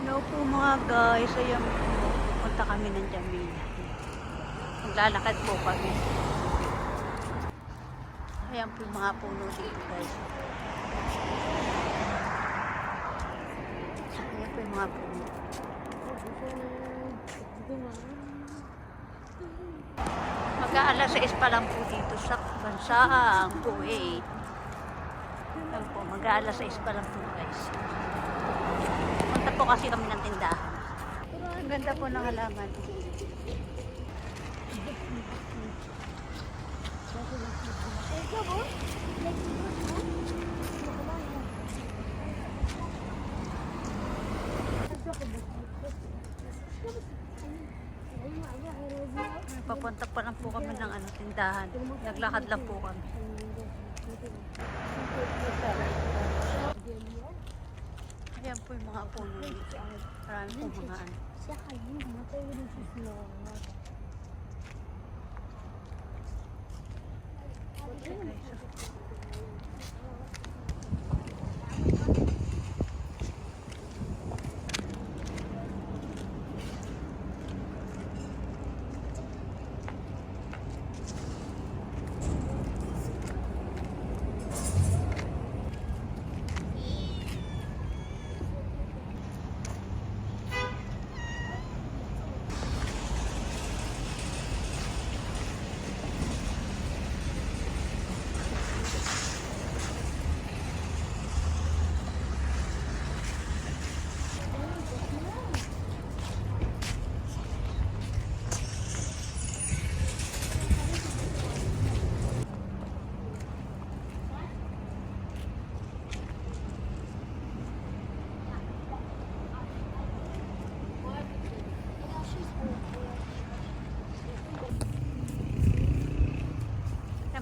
Hello po mga guys. Ayan po. Punta kami ng Jamila. Maglalakad po kami. Ayan po yung mga puno dito guys. Ayan po yung mga puno. Mag-aalas 6 pa lang po dito sa bansang Kuwait. Ayan po, mag-aalas 6 pa lang po guys. Kasi kami ng tindahan. Ang ganda po ng halaman. Papunta pa lang po kami ng ano, tindahan. Naglakad lang po kami. Ayan po yung mga puno dito. Marami po mga ano. Yan,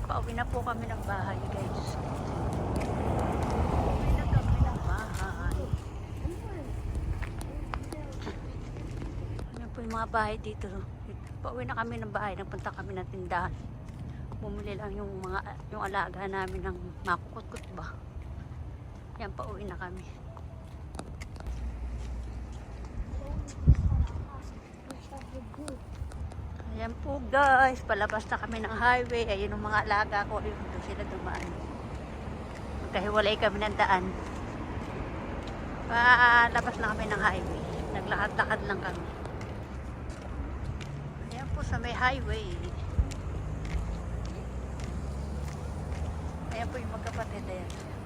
pauwi na po kami ng bahay, guys. Pauwi na kami ng bahay. Yan po yung mga bahay dito. Pauwi na kami ng bahay. Nagpunta kami ng tindahan. Bumili lang yung mga yung alaga namin ng makukutkot ba. Yan, pauwi na kami. Ayan po guys, palabas na kami ng highway. Ayun ang mga alaga ko. Ayun, doon sila dumaan. Magkahiwalay kami ng daan. Palabas na kami ng highway. Naglakad-lakad lang kami. Ayan po sa may highway. Ayan po yung magkapatid. Ayan.